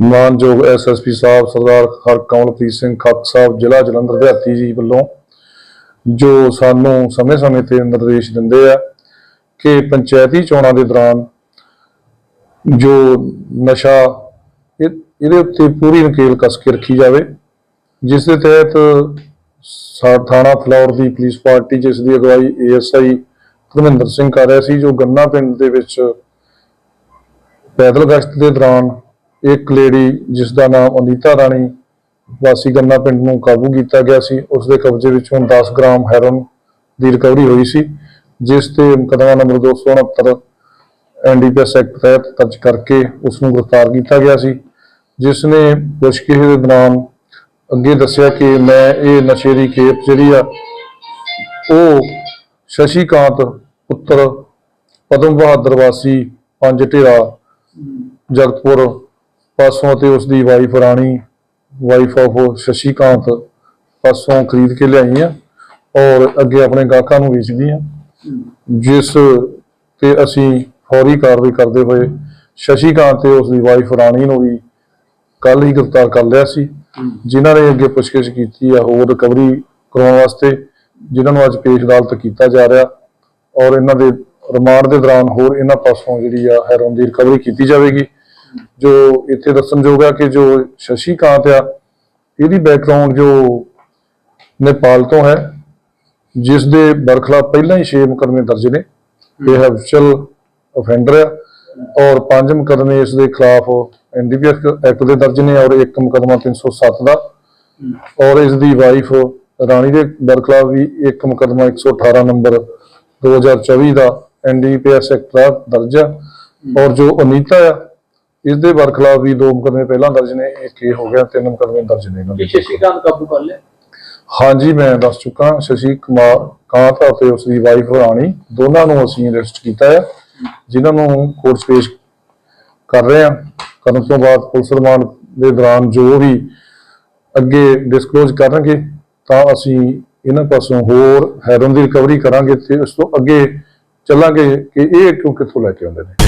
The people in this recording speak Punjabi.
ਮਾਨਯੋਗ ਐਸਐਸਪੀ ਸਾਹਿਬ ਸਰਦਾਰ ਹਰਕਮਲਪ੍ਰੀਤ ਸਿੰਘ ਖੱਕ ਸਾਹਿਬ, ਜ਼ਿਲ੍ਹਾ ਜਲੰਧਰ ਦਿਹਾਤੀ ਜੀ ਵੱਲੋਂ, ਜੋ ਸਾਨੂੰ ਸਮੇਂ-ਸਮੇਂ ਤੇ ਨਿਰਦੇਸ਼ ਦਿੰਦੇ ਆ ਕਿ ਪੰਚਾਇਤੀ ਚੋਣਾਂ ਦੇ ਦੌਰਾਨ ਜੋ ਨਸ਼ਾ, ਇਹ- ਇਹਦੇ ਉੱਤੇ ਪੂਰੀ ਨਕੇਲ ਕੱਸ ਕੇ ਰੱਖੀ ਜਾਵੇ, ਜਿਸ ਦੇ ਤਹਿਤ ਸਾ- ਥਾਣਾ ਫਲੌਰ ਦੀ ਪੁਲਿਸ ਪਾਰਟੀ, ਜਿਸ ਦੀ ਅਗਵਾਈ ਏਐਸਆਈ ਧਰਮਿੰਦਰ ਸਿੰਘ ਕਰ ਰਿਹਾ ਸੀ, ਜੋ ਗੰਨਾ ਪਿੰਡ ਦੇ ਵਿੱਚ ਪੈਦਲ ਗਸ਼ਤ ਦੇ ਦੌਰਾਨ ਇੱਕ ਲੇਡੀ ਜਿਸ ਦਾ ਨਾਮ ਅਨੀਤਾ ਰਾਣੀ ਵਾਸੀ ਗੰਨਾ ਪਿੰਡ ਨੂੰ ਕਾਬੂ ਕੀਤਾ ਗਿਆ ਸੀ, ਉਸ ਦੇ ਕਬਜ਼ੇ ਵਿੱਚੋਂ 10 ਗ੍ਰਾਮ ਹੈਰੋਨ ਦੀ ਰਿਕਵਰੀ ਹੋਈ ਸੀ, ਜਿਸ ਤੇ ਮੁਕੱਦਮਾ ਨੰਬਰ 269 ਐਨਡੀਪੀਐਸ ਐਕਟ ਤਹਿਤ ਦਰਜ ਕਰਕੇ ਉਸ ਨੂੰ ਗ੍ਰਿਫਤਾਰ ਕੀਤਾ ਗਿਆ ਸੀ, ਜਿਸ ਨੇ ਪੁੱਛਗਿੱਛ ਦੇ ਦੌਰਾਨ ਅੱਗੇ ਦੱਸਿਆ ਕਿ ਮੈਂ ਇਹ ਨਸ਼ੇ ਦੀ ਖੇਪ ਜਿਹੜੀ ਆ, ਉਹ ਸ਼ਸ਼ੀਕਾਂਤ ਪੁੱਤਰ ਪਦਮ ਬਹਾਦਰ ਵਾਸੀ ਪੰਜ ਢੇਰਾ ਜਗਤਪੁਰ ਪਾਸੋਂ ਤੇ ਉਸ ਦੀ wife Rani, wife of Shashikant ਪਾਸੋਂ ਖਰੀਦ ਕੇ ਲਿਆਈ ਆ ਔਰ ਅੱਗੇ ਆਪਣੇ ਗਾਹਕਾਂ ਨੂੰ ਵੇਚਦੀ ਆ ਜਿਸ ਤੇ ਅਸੀਂ ਫੌਰੀ ਕਾਰਵਾਈ ਕਰਦੇ ਹੋਏ ਸ਼ਸ਼ੀਕਾਂਤ ਤੇ ਉਸ ਦੀ ਵਾਈਫ ਰਾਣੀ ਨੂੰ ਵੀ ਕੱਲ ਹੀ ਗ੍ਰਿਫਤਾਰ ਕਰ ਲਿਆ ਸੀ। ਜਿਨ੍ਹਾਂ ਨੇ ਅੱਗੇ ਪੁੱਛਗਿੱਛ ਕੀਤੀ ਆ ਹੋਰ ਰਿਕਵਰੀ ਕਰਾਉਣ ਵਾਸਤੇ, ਜਿਨ੍ਹਾਂ ਨੂੰ ਅੱਜ ਪੇਸ਼ ਅਦਾਲਤ ਕੀਤਾ ਜਾ ਰਿਹਾ ਔਰ ਇਹਨਾਂ ਦੇ ਰਿਮਾਂਡ ਦੇ ਦੌਰਾਨ ਹੋਰ ਇਹਨਾਂ ਪਾਸੋਂ ਜਿਹੜੀ ਆ ਹੈਰੋਨ ਦੀ ਰਿਕਵਰੀ ਕੀਤੀ ਜਾਵੇਗੀ। ਜੋ ਇੱਥੇ ਦੱਸਣਯੋਗ ਆ ਕਿ ਜੋ ਸ਼ਸ਼ੀਕਾਂਤ ਆ ਇਹਦੀ ਬੈਕਗ੍ਰਾਉਂਡ ਜੋ ਨੇਪਾਲ ਤੋਂ ਹੈ ਜਿਸ ਦੇ ਬਰਖਲਾਫ ਪਹਿਲਾਂ ਹੀ 6 ਮੁਕੱਦਮੇ ਦਰਜ ਨੇ। ਇਹ ਹੈਬਚੁਅਲ ਅਫੈਂਡਰ ਆ ਔਰ ਪੰਜ ਮੁਕੱਦਮੇ ਇਸ ਦੇ ਖਿਲਾਫ ਐਨਡੀਪੀਐਸ ਐਕਟ ਦੇ ਦਰਜ ਨੇ ਔਰ ਇੱਕ ਮੁਕੱਦਮਾ 307 ਦਾ। ਔਰ ਇਸ ਦੀ ਵਾਈਫ ਰਾਣੀ ਦੇ ਬਰਖਲਾਫ ਵੀ ਇੱਕ ਮੁਕੱਦਮਾ 118 ਨੰਬਰ 2024 ਦਾ ਐਨਡੀਪੀਐਸ ਐਕਟ ਦਾ ਦਰਜ ਔਰ ਜੋ ਅਨੀਤਾ ਆ ਇਸ ਦੇ ਬਰਖਲਾਫ ਵੀ ਦੋ ਮੁਕੱਦਮੇ ਪਹਿਲਾਂ ਦਰਜ ਨੇ ਇੱਕ ਇਹ ਹੋ ਗਿਆ ਤਿੰਨ ਮੁਕੱਦਮੇ ਦਰਜ ਨੇ ਇਹਨਾਂ ਦੇ। ਕਿ ਸ਼ਸ਼ੀਕਾਂਤ ਕਾਬੂ ਕਰ ਲਿਆ? ਹਾਂਜੀ ਮੈਂ ਦੱਸ ਚੁੱਕਾ ਸ਼ਸ਼ੀ ਕੁਮਾਰ ਕਾਂਤ ਅਤੇ ਉਸ ਦੀ ਵਾਈਫ ਰਾਣੀ ਦੋਨਾਂ ਨੂੰ ਅਸੀਂ ਅਰੈਸਟ ਕੀਤਾ ਹੈ ਜਿਨ੍ਹਾਂ ਨੂੰ ਕੋਰਟ ਪੇਸ਼ ਕਰ ਰਹੇ ਹਾਂ। ਕਰਨ ਤੋਂ ਬਾਅਦ ਪੁਲਿਸ ਰਿਮਾਂਡ ਦੇ ਦੌਰਾਨ ਜੋ ਵੀ ਅੱਗੇ ਡਿਸਕਲੋਜ਼ ਕਰਨਗੇ ਤਾਂ ਅਸੀਂ ਇਹਨਾਂ ਪਾਸੋਂ ਹੋਰ ਹੈਰੋਨ ਦੀ ਰਿਕਵਰੀ ਕਰਾਂਗੇ ਤੇ ਉਸ ਤੋਂ ਅੱਗੇ ਚੱਲਾਂਗੇ ਕਿ ਇਹ ਕਿਉਂ ਕਿੱਥੋਂ ਲੈ ਕੇ ਆਉਂਦੇ ਨੇ।